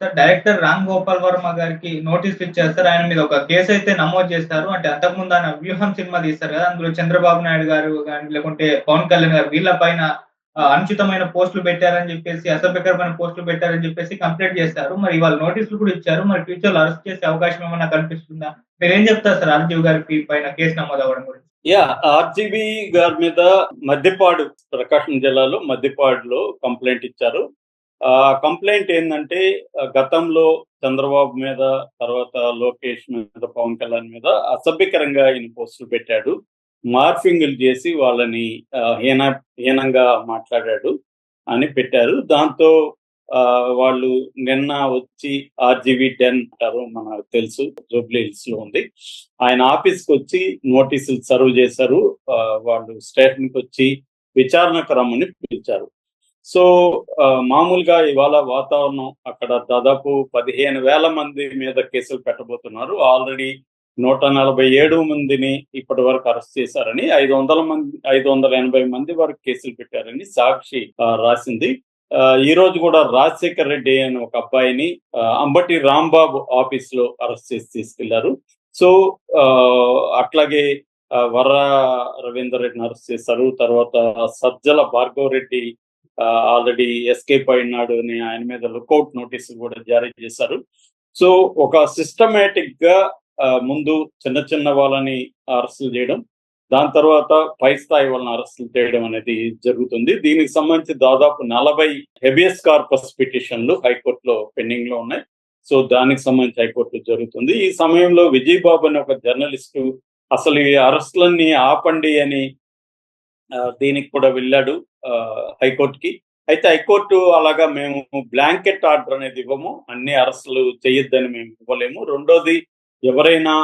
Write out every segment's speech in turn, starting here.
Sir director Ram Gopal Varma గారికి notice ఇచ్చారు sir. ఆయన మీద ఒక కేసు అయితే నమోదు చేస్తారు అంటే అంతకుముందు ఆయన వ్యూహం సినిమా తీస్తారు కదా. అందులో చంద్రబాబు నాయుడు గారు కానీ లేకుంటే పవన్ కళ్యాణ్ గారు వీళ్ళ పైన అనుచితమైన పోస్టులు పెట్టారని చెప్పేసి అసభ్యకరమైన పోస్టులు పెట్టారని చెప్పేసి కంప్లైంట్ చేశారు. మరి ఇవాళ నోటీసులు కూడా ఇచ్చారు. మరి ఫ్యూచర్లో అరెస్ట్ చేసే అవకాశం ఏమైనా కనిపిస్తుందా? మీరు ఏం చెప్తారు సార్ రాజీవ్ గారికి పైన కేసు నమోదు అవ్వడం గురించి? యా ఆర్జీబీ గారి మీద మద్దిపాడు ప్రకాశం జిల్లాలో మద్దిపాడులో కంప్లైంట్ ఇచ్చారు. కంప్లైంట్ ఏంటంటే గతంలో చంద్రబాబు మీద తర్వాత లోకేష్ మీద పవన్ కళ్యాణ్ మీద అసభ్యకరంగా ఈయన పోస్టులు పెట్టాడు. మార్ఫింగ్లు చేసి వాళ్ళని హీన హీనంగా మాట్లాడాడు అని పెట్టారు. దాంతో ఆ, వాళ్ళు నిన్న వచ్చి ఆర్జీవీ టెన్ అంటారు మనకు తెలుసు జూబ్లీ హిల్స్లో ఉంది. ఆయన ఆఫీస్కి వచ్చి నోటీసులు సర్వ్ చేశారు. ఆ, వాళ్ళు స్టేషన్కి వచ్చి విచారణకు రమ్మని పిలిచారు. సో ఆ, మామూలుగా ఇవాళ వాతావరణం అక్కడ దాదాపు పదిహేను వేల మంది మీద కేసులు పెట్టబోతున్నారు. ఆల్రెడీ నూట నలభై ఏడు మందిని ఇప్పటి వరకు అరెస్ట్ చేశారని ఐదు వందల మంది ఐదు వందల ఎనభై మంది వరకు కేసులు పెట్టారని సాక్షి ఆ, రాసింది. ఆ, ఈ రోజు కూడా రాజశేఖర్ రెడ్డి అనే ఒక అబ్బాయిని అంబటి రాంబాబు ఆఫీస్లో అరెస్ట్ చేసి తీసుకెళ్ళారు. సో ఆ, అట్లాగే వర రవీందర్ రెడ్డిని అరెస్ట్ చేశారు. తర్వాత సజ్జల భార్గవ రెడ్డి ఆల్రెడీ ఎస్కేప్ అయినాడు అని ఆయన మీద లుకౌట్ నోటీసు కూడా జారీ చేశారు. సో ఒక సిస్టమేటిక్గా ముందు చిన్న చిన్న వాళ్ళని అరెస్టులు చేయడం దాని తర్వాత పై స్థాయి వాళ్ళని అరెస్టులు చేయడం అనేది జరుగుతుంది. దీనికి సంబంధించి దాదాపు నలభై హెబియస్ కార్పస్ పిటిషన్లు హైకోర్టులో పెండింగ్లో ఉన్నాయి. సో దానికి సంబంధించి హైకోర్టు జరుగుతుంది. ఈ సమయంలో విజయ్ బాబు అనే ఒక జర్నలిస్టు అసలు ఈ అరెస్టులన్నీ ఆపండి అని దీనికి కూడా వెళ్ళాడు ఆ, హైకోర్టుకి. అయితే హైకోర్టు అలాగా మేము బ్లాంకెట్ ఆర్డర్ అనేది ఇవ్వము అన్ని అరెస్టులు చేయొద్దని మేము ఇవ్వలేము. రెండోది ఎవరైనా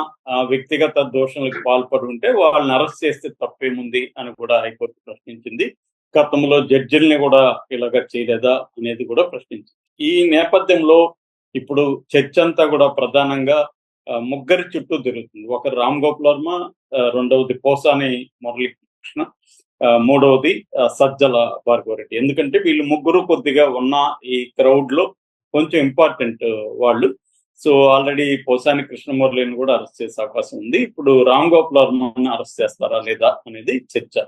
వ్యక్తిగత దోషణలకు పాల్పడి ఉంటే వాళ్ళని అరెస్ట్ చేస్తే తప్పేముంది అని కూడా హైకోర్టు ప్రశ్నించింది. గతంలో జడ్జిల్ని కూడా ఇలాగా చేయలేదా అనేది కూడా ప్రశ్నించింది. ఈ నేపథ్యంలో ఇప్పుడు చర్చ అంతా కూడా ప్రధానంగా ముగ్గురి చుట్టూ తిరుగుతుంది. ఒకరు రామ్ గోపాల్ వర్మ ఆ, రెండవది పోసాని మురళీకృష్ణ. మూడవది ఆ, సజ్జల భార్గవరెడ్డి. ఎందుకంటే వీళ్ళు ముగ్గురు కొద్దిగా ఉన్న ఈ క్రౌడ్లో కొంచెం ఇంపార్టెంట్ వాళ్ళు. సో ఆల్రెడీ పోసాని కృష్ణమురళిని కూడా అరెస్ట్ చేసే అవకాశం ఉంది. ఇప్పుడు రామ్ గోపాల్ వర్మని అరెస్ట్ చేస్తారా లేదా అనేది చర్చ.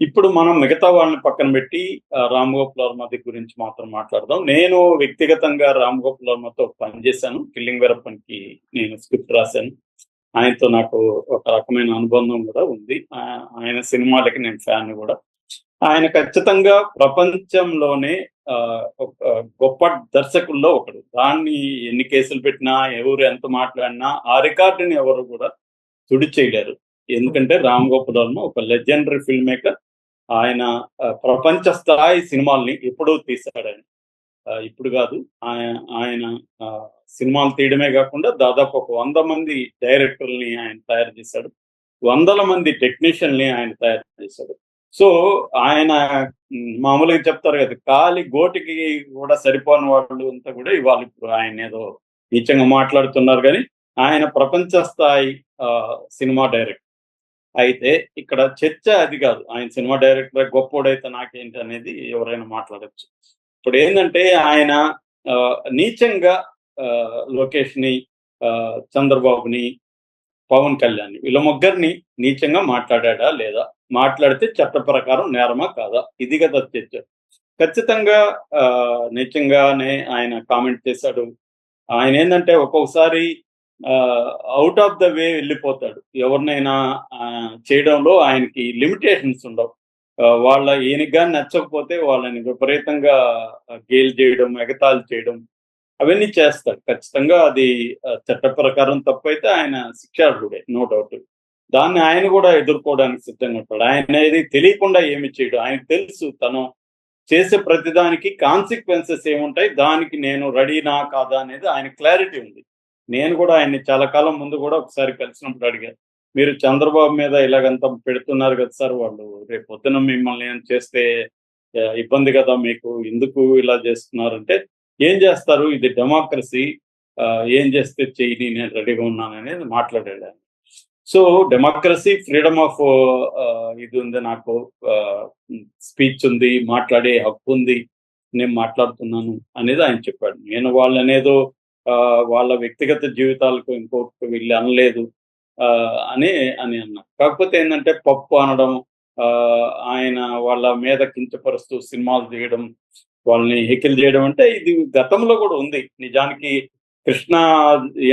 ఇప్పుడు మనం మిగతా వాళ్ళని పక్కన పెట్టి రామ్ గోపాల్ వర్మ గురించి మాత్రం మాట్లాడదాం. నేను వ్యక్తిగతంగా రామ్ గోపాల్ వర్మతో పనిచేశాను. కిల్లింగ్ వెరప్పన్కి నేను స్క్రిప్ట్ రాశాను. ఆయనతో నాకు ఒక రకమైన అనుబంధం కూడా ఉంది. ఆ- ఆయన సినిమాలకి నేను ఫ్యాన్ కూడా. ఆయన ఖచ్చితంగా ప్రపంచంలోనే ఆ, ఒక గొప్ప దర్శకుల్లో ఒకడు. దాన్ని ఎన్ని కేసులు పెట్టినా ఎవరు ఎంత మాట్లాడినా ఆ రికార్డుని ఎవరు కూడా తుడి చేయలేరు. ఎందుకంటే రామ్ గోపాల్ వర్మ ఒక లెజెండరీ ఫిల్మ్ మేకర్. ఆయన ప్రపంచ స్థాయి సినిమాల్ని ఎప్పుడూ తీశాడు ఆయన. ఇప్పుడు కాదు ఆయన ఆయన ఆ, సినిమాలు తీయడమే కాకుండా దాదాపు ఒక వంద మంది డైరెక్టర్ని ఆయన తయారు చేశాడు. వందల మంది టెక్నీషియన్ని ఆయన తయారు చేశాడు. సో ఆయన మామూలుగా చెప్తారు కదా కాలి గోటికి కూడా సరిపోని వాళ్ళు అంతా కూడా ఇవాళ ఇప్పుడు ఆయన ఏదో నిజంగా మాట్లాడుతున్నారు కానీ ఆయన ప్రపంచ స్థాయి ఆ, సినిమా డైరెక్టర్. అయితే ఇక్కడ చర్చ అది కాదు ఆయన సినిమా డైరెక్టర్ గొప్పోడైతే నాకేంటి అనేది ఎవరైనా మాట్లాడచ్చు. ఇప్పుడు ఏంటంటే ఆయన ఆ, నీచంగా ఆ, లోకేష్ని ఆ, చంద్రబాబుని పవన్ కళ్యాణ్ వీళ్ళ ముగ్గురిని నీచంగా మాట్లాడా లేదా? మాట్లాడితే చట్ట ప్రకారం నేరమా కాదా? ఇది కదా చర్చ. ఖచ్చితంగా ఆ, నీచంగానే ఆయన కామెంట్ చేశాడు. ఆయన ఏంటంటే ఒక్కొక్కసారి అవుట్ ఆఫ్ ద వే వెళ్ళిపోతాడు. ఎవరినైనా చేయడంలో ఆయనకి లిమిటేషన్స్ ఉండవు. వాళ్ళ ఈయనకి కానీ నచ్చకపోతే వాళ్ళని విపరీతంగా గేల్ చేయడం ఎగతాలు చేయడం అవన్నీ చేస్తాడు ఖచ్చితంగా అది చట్ట ప్రకారం తప్పైతే ఆయన శిక్షార్హుడే నో డౌట్. దాన్ని ఆయన కూడా ఎదుర్కోవడానికి సిద్ధంగా ఉంటాడు. ఆయన ఏది తెలియకుండా ఏమి చేయడు. ఆయన తెలుసు తను చేసే ప్రతిదానికి కాన్సిక్వెన్సెస్ ఏముంటాయి దానికి నేను రెడీనా కాదా అనేది ఆయన క్లారిటీ ఉంది. నేను కూడా ఆయన్ని చాలా కాలం ముందు కూడా ఒకసారి కలిసినప్పుడు అడిగాను. మీరు చంద్రబాబు మీద ఇలాగంతా పెడుతున్నారు కదా సార్ వాళ్ళు రేపు పొద్దున మిమ్మల్ని ఏం చేస్తే ఇబ్బంది కదా మీకు ఎందుకు ఇలా చేస్తున్నారంటే ఏం చేస్తారు? ఇది డెమోక్రసీ ఏం చేస్తే చెయ్యి నేను రెడీగా ఉన్నాను అనేది మాట్లాడాడు సో డెమోక్రసీ ఫ్రీడమ్ ఆఫ్ ఇది ఉంది నాకు స్పీచ్ ఉంది మాట్లాడే హక్కు ఉంది నేను మాట్లాడుతున్నాను అనేది ఆయన చెప్పాడు. నేను వాళ్ళనేదో ఆ, వాళ్ళ వ్యక్తిగత జీవితాలకు ఇంకోటి వెళ్ళి అనలేదు అని అని అన్నా. కాకపోతే ఏంటంటే పప్పు అనడం ఆ, ఆయన వాళ్ళ మీద కించపరుస్తూ సినిమాలు తీయడం వాళ్ళని హెకిల్ చేయడం అంటే ఇది గతంలో కూడా ఉంది. నిజానికి కృష్ణ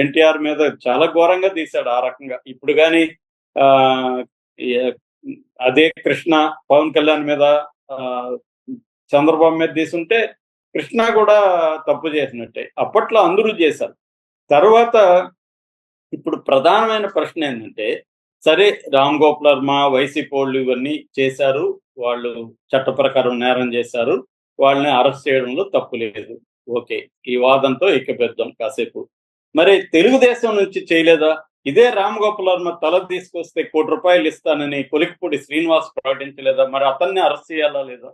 ఎన్టీఆర్ మీద చాలా ఘోరంగా తీశాడు ఆ రకంగా. ఇప్పుడు కానీ ఆ అదే కృష్ణ పవన్ కళ్యాణ్ మీద ఆ, చంద్రబాబు మీద తీసుంటే కృష్ణ కూడా తప్పు చేసినట్టే. అప్పట్లో అందరూ చేశారు. తర్వాత ఇప్పుడు ప్రధానమైన ప్రశ్న ఏంటంటే సరే రామ్ గోపాల్ వర్మ వైసీపీ వాళ్ళు ఇవన్నీ చేశారు వాళ్ళు చట్ట ప్రకారం నేరం చేశారు వాళ్ళని అరెస్ట్ చేయడంలో తప్పు లేదు. ఓకే ఈ వాదంతో ఎక్కిపెద్దాం కాసేపు. మరి తెలుగుదేశం నుంచి చేయలేదా? ఇదే రామ్ గోపాల్ వర్మ తల తీసుకొస్తే కోటి రూపాయలు ఇస్తానని కొలికిపూడి శ్రీనివాస్ ప్రకటించలేదా? మరి అతన్ని అరెస్ట్ చేయాలా లేదా?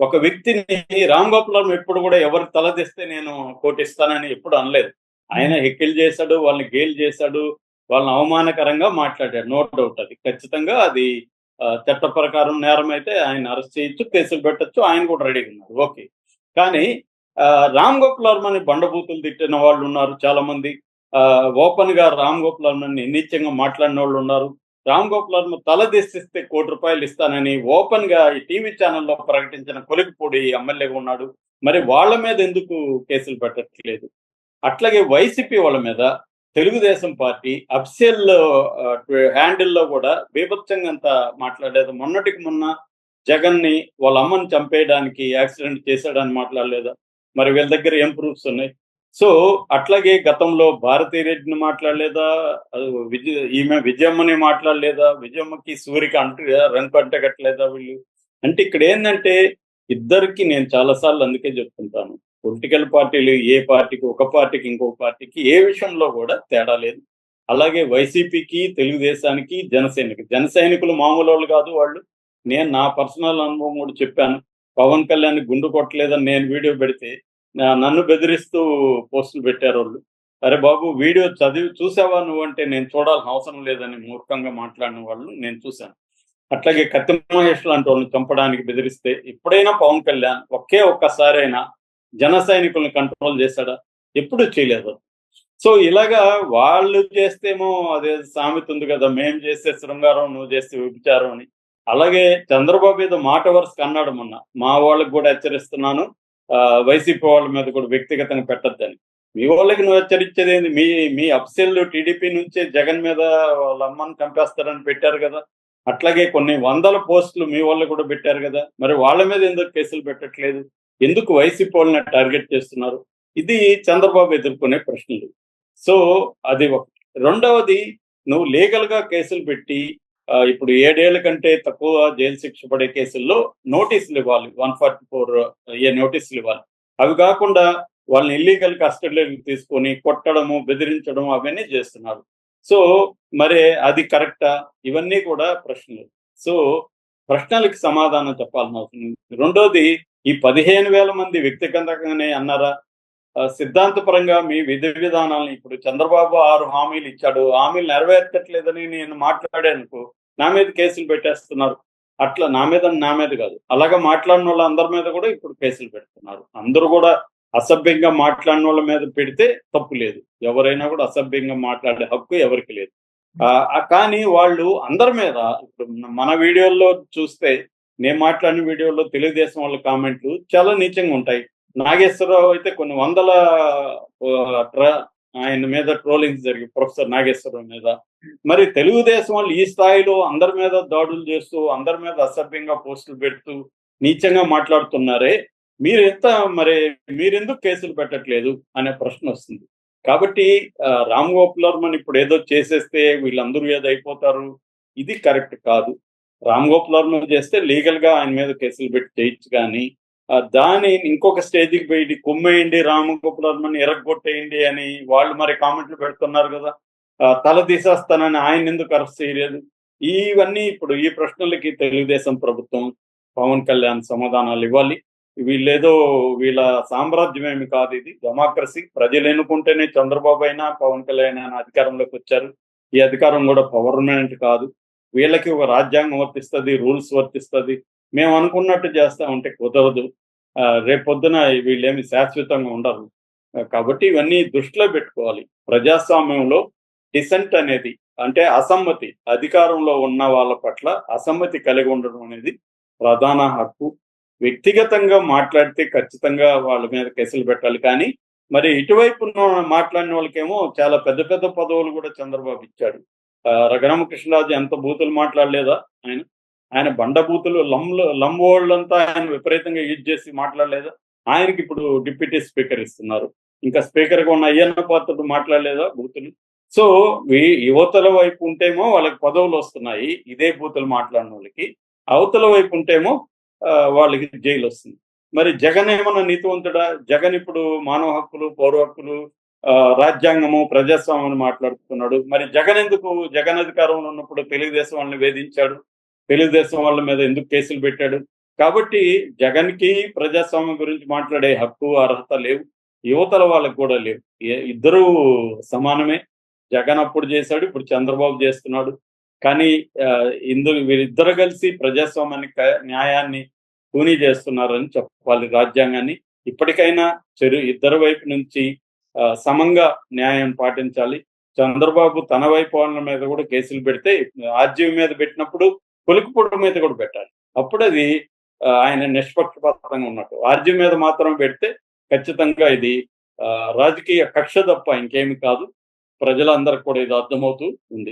ఒక వ్యక్తిని రామ్ గోపాల్ వర్మ ఎప్పుడు కూడా ఎవరు తల తీస్తే నేను కోటి ఇస్తానని ఎప్పుడు అనలేదు. ఆయన హెక్కిల్ చేశాడు వాళ్ళని గేల్ చేశాడు వాళ్ళని అవమానకరంగా మాట్లాడాడు నో డౌట్ అది. ఖచ్చితంగా అది చట్ట ప్రకారం నేరం అయితే ఆయన అరెస్ట్ చేయొచ్చు కేసులు పెట్టొచ్చు ఆయన కూడా రెడీగా ఉన్నారు. ఓకే. కానీ ఆ, రామ్ గోపాల్ వర్మని బండబూతులు తిట్టిన వాళ్ళు ఉన్నారు చాలా మంది ఓపెన్గా రామ్ గోపాల్ వర్మని నీచంగా మాట్లాడిన వాళ్ళు ఉన్నారు. రామ్ గోపాల్ వర్మ తల దిశిస్తే కోటి రూపాయలు ఇస్తానని ఓపెన్గా ఈ టీవీ ఛానల్లో ప్రకటించిన కొలికిపూడి ఎమ్మెల్యేగా ఉన్నాడు. మరి వాళ్ళ మీద ఎందుకు కేసులు పెట్టట్లేదు? అట్లాగే వైసీపీ వాళ్ళ మీద తెలుగుదేశం పార్టీ అఫిషియల్ హ్యాండిల్లో కూడా బీభత్సంగా అంత మాట్లాడలేదు. మొన్నటికి మొన్న జగన్ని వాళ్ళ అమ్మని చంపేయడానికి యాక్సిడెంట్ చేశాడని మాట్లాడలేదా. మరి వీళ్ళ దగ్గర ఏం ప్రూఫ్స్ ఉన్నాయి? సో అట్లాగే గతంలో భారతీ రెడ్డిని మాట్లాడలేదా? విజయ ఈమె విజయమ్మని మాట్లాడలేదా? విజయమ్మకి సూర్యకి అంటు రంకు అంటగట్టలేదా వీళ్ళు? అంటే ఇక్కడ ఏంటంటే ఇద్దరికి నేను చాలాసార్లు అందుకే చెప్తుంటాను. పొలిటికల్ పార్టీలు ఏ పార్టీకి ఒక పార్టీకి ఇంకొక పార్టీకి ఏ విషయంలో కూడా తేడా లేదు. అలాగే వైసీపీకి తెలుగుదేశానికి జనసేనకి. జన సైనికులు మామూలు వాళ్ళు కాదు వాళ్ళు. నేను నా పర్సనల్ అనుభవం కూడా చెప్పాను. పవన్ కళ్యాణ్ గుండు కొట్టలేదని నేను వీడియో పెడితే నన్ను బెదిరిస్తూ పోస్టులు పెట్టారు వాళ్ళు. అరే బాబు వీడియో చదివి చూసావా నువ్వు అంటే నేను చూడాల్సిన అవసరం లేదని మూర్ఖంగా మాట్లాడిన వాళ్ళు నేను చూశాను. అట్లాగే కత్తి మహేష్ లాంటి వాళ్ళని చంపడానికి బెదిరిస్తే ఎప్పుడైనా పవన్ కళ్యాణ్ ఒకే ఒక్కసారైనా జన సైనికులను కంట్రోల్ చేశాడా ఎప్పుడు చేయలేదు. సో ఇలాగా వాళ్ళు చేస్తేమో అదే సామెత ఉంది కదా మేం చేస్తే శృంగారం నువ్వు చేస్తే విభిచారం అని. అలాగే చంద్రబాబు మీద మాట వరుసకు అన్నాడు మొన్న. మా వాళ్ళకి కూడా హెచ్చరిస్తున్నాను. ఆ, వైసీపీ వాళ్ళ మీద కూడా వ్యక్తిగతంగా పెట్టద్దని. మీ వాళ్ళకి నువ్వు హెచ్చరించేది ఏంది? మీ మీ అప్సెల్లు టీడీపీ నుంచే జగన్ మీద వాళ్ళ అమ్మని చంపేస్తారని పెట్టారు కదా. అట్లాగే కొన్ని వందల పోస్టులు మీ వాళ్ళు కూడా పెట్టారు కదా. మరి వాళ్ళ మీద ఎందుకు కేసులు పెట్టట్లేదు? ఎందుకు వైసీపీ వాళ్ళని టార్గెట్ చేస్తున్నారు? ఇది చంద్రబాబు ఎదుర్కొనే ప్రశ్నలు. సో అది ఒకటి రెండవది నువ్వు లీగల్గా కేసులు పెట్టి ఇప్పుడు ఏడేళ్ళ కంటే తక్కువ జైలు శిక్ష పడే కేసుల్లో నోటీసులు ఇవ్వాలి. వన్ ఫార్టీ ఫోర్ ఏ నోటీసులు ఇవ్వాలి. అవి కాకుండా వాళ్ళని ఇల్లీగల్ కస్టడీలోకి తీసుకొని కొట్టడము బెదిరించడం అవన్నీ చేస్తున్నారు. సో మరి అది కరెక్టా? ఇవన్నీ కూడా ప్రశ్నలు. సో ప్రశ్నలకు సమాధానం చెప్పాల్సిన అవసరం రెండోది ఈ పదిహేను వేల మంది వ్యక్తిగతంగానే అన్నారా? సిద్ధాంతపరంగా మీ విధి విధానాలను ఇప్పుడు చంద్రబాబు ఆరు హామీలు ఇచ్చాడు. హామీలు నెరవేర్చట్లేదని నేను మాట్లాడానుకో నా మీద కేసులు పెట్టేస్తున్నారు. అట్లా నా మీద నా మీద కాదు. అలాగా మాట్లాడిన వాళ్ళ అందరి మీద కూడా ఇప్పుడు కేసులు పెడుతున్నారు. అందరూ కూడా అసభ్యంగా మాట్లాడిన వాళ్ళ మీద పెడితే తప్పు లేదు. ఎవరైనా కూడా అసభ్యంగా మాట్లాడే హక్కు ఎవరికి లేదు. ఆ, కానీ వాళ్ళు అందరి మీద ఇప్పుడు మన వీడియోల్లో చూస్తే నేను మాట్లాడిన వీడియోలో తెలుగుదేశం వాళ్ళ కామెంట్లు చాలా నీచంగా ఉంటాయి. నాగేశ్వరరావు అయితే కొన్ని వందల ఆయన మీద ట్రోలింగ్స్ జరిగి ప్రొఫెసర్ నాగేశ్వరరావు మీద. మరి తెలుగుదేశం వాళ్ళు ఈ స్థాయిలో అందరి మీద దాడులు చేస్తూ అందరి మీద అసభ్యంగా పోస్టులు పెడుతూ నీచంగా మాట్లాడుతున్నారే మీరు ఎంత మరి మీరెందుకు కేసులు పెట్టట్లేదు అనే ప్రశ్న వస్తుంది. కాబట్టి రామ్ గోపాల్ వర్మన్ ఇప్పుడు ఏదో చేసేస్తే వీళ్ళందరూ ఏదో అయిపోతారు ఇది కరెక్ట్ కాదు. రామ్ గోపాల్ వర్మ చేస్తే లీగల్గా ఆయన మీద కేసులు పెట్టి చేయొచ్చు కానీ దాని ఇంకొక స్టేజ్కి పోయి కుమ్మేయండి రామ్ గోపాల్ వర్మని ఎరగొట్టేయండి అని వాళ్ళు మరి కామెంట్లు పెడుతున్నారు కదా. తల తీసేస్తానని ఆయన ఎందుకు అరెస్ట్ చేయలేదు? ఇవన్నీ ఇప్పుడు ఈ ప్రశ్నలకి తెలుగుదేశం ప్రభుత్వం పవన్ కళ్యాణ్ సమాధానాలు ఇవ్వాలి. వీళ్ళేదో వీళ్ళ సామ్రాజ్యం ఏమి కాదు ఇది. డెమోక్రసీ ప్రజలు ఎన్నుకుంటేనే చంద్రబాబు అయినా పవన్ కళ్యాణ్ అయినా అధికారంలోకి వచ్చారు. ఈ అధికారం కూడా పవర్నమెంట్ కాదు. వీళ్ళకి ఒక రాజ్యాంగం వర్తిస్తుంది రూల్స్ వర్తిస్తుంది. మేము అనుకున్నట్టు చేస్తా ఉంటే కుదరదు. రేపొద్దున వీళ్ళేమి శాశ్వతంగా ఉండరు. కాబట్టి ఇవన్నీ దృష్టిలో పెట్టుకోవాలి. ప్రజాస్వామ్యంలో డిసెంట్ అనేది అంటే అసమ్మతి అధికారంలో ఉన్న వాళ్ళ పట్ల అసమ్మతి కలిగి ఉండడం అనేది ప్రధాన హక్కు. వ్యక్తిగతంగా మాట్లాడితే ఖచ్చితంగా వాళ్ళ మీద కేసులు పెట్టాలి. కానీ మరి ఇటువైపు మాట్లాడిన వాళ్ళకేమో చాలా పెద్ద పెద్ద పదవులు కూడా చంద్రబాబు ఇచ్చాడు. రఘురామకృష్ణరాజు ఎంత బూతులు మాట్లాడలేదా ఆయన? ఆయన బండ బూతులు లంబోళ్ళు అంతా ఆయన విపరీతంగా యూజ్ చేసి మాట్లాడలేదా? ఆయనకి ఇప్పుడు డిప్యూటీ స్పీకర్ ఇస్తున్నారు. ఇంకా స్పీకర్గా ఉన్న అయ్యన్న పాత్రుడు మాట్లాడలేదా బూతులు? సో ఈ యువతల వైపు ఉంటేమో వాళ్ళకి పదవులు వస్తున్నాయి ఇదే బూతులు మాట్లాడిన వాళ్ళకి. అవతల వైపు ఉంటేమో ఆ, వాళ్ళకి జైలు వస్తుంది. మరి జగన్ ఏమన్నా నీతివంతుడా? జగన్ ఇప్పుడు మానవ హక్కులు పౌర హక్కులు రాజ్యాంగము ప్రజాస్వామ్యం మాట్లాడుతున్నాడు. మరి జగన్ ఎందుకు జగన్ అధికారంలో ఉన్నప్పుడు తెలుగుదేశం వాళ్ళని వేధించాడు? తెలుగుదేశం వాళ్ళ మీద ఎందుకు కేసులు పెట్టాడు? కాబట్టి జగన్కి ప్రజాస్వామ్యం గురించి మాట్లాడే హక్కు అర్హత లేవు. యువతల వాళ్ళకి కూడా లేవు. ఇద్దరు ఇద్దరూ సమానమే. జగన్ అప్పుడు చేశాడు ఇప్పుడు చంద్రబాబు చేస్తున్నాడు. కానీ ఆ, ఇందులో వీరిద్దరు కలిసి ప్రజాస్వామ్యాన్ని న్యాయాన్ని కూనీ చేస్తున్నారని చెప్పాలి రాజ్యాంగాన్ని. ఇప్పటికైనా చెరు ఇద్దరు వైపు నుంచి సమంగా న్యాయం పాటించాలి. చంద్రబాబు తన వైపు వాళ్ళ మీద కూడా కేసులు పెడితే ఆర్జీవి మీద పెట్టినప్పుడు కొలుకుపూడి మీద కూడా పెట్టాలి. అప్పుడు అది ఆయన నిష్పక్షపాతంగా ఉన్నట్టు. ఆర్జీ మీద మాత్రం పెడితే ఖచ్చితంగా ఇది రాజకీయ కక్ష తప్ప ఇంకేమి కాదు. ప్రజలందరికి కూడా ఇది అర్థమవుతూ ఉంది.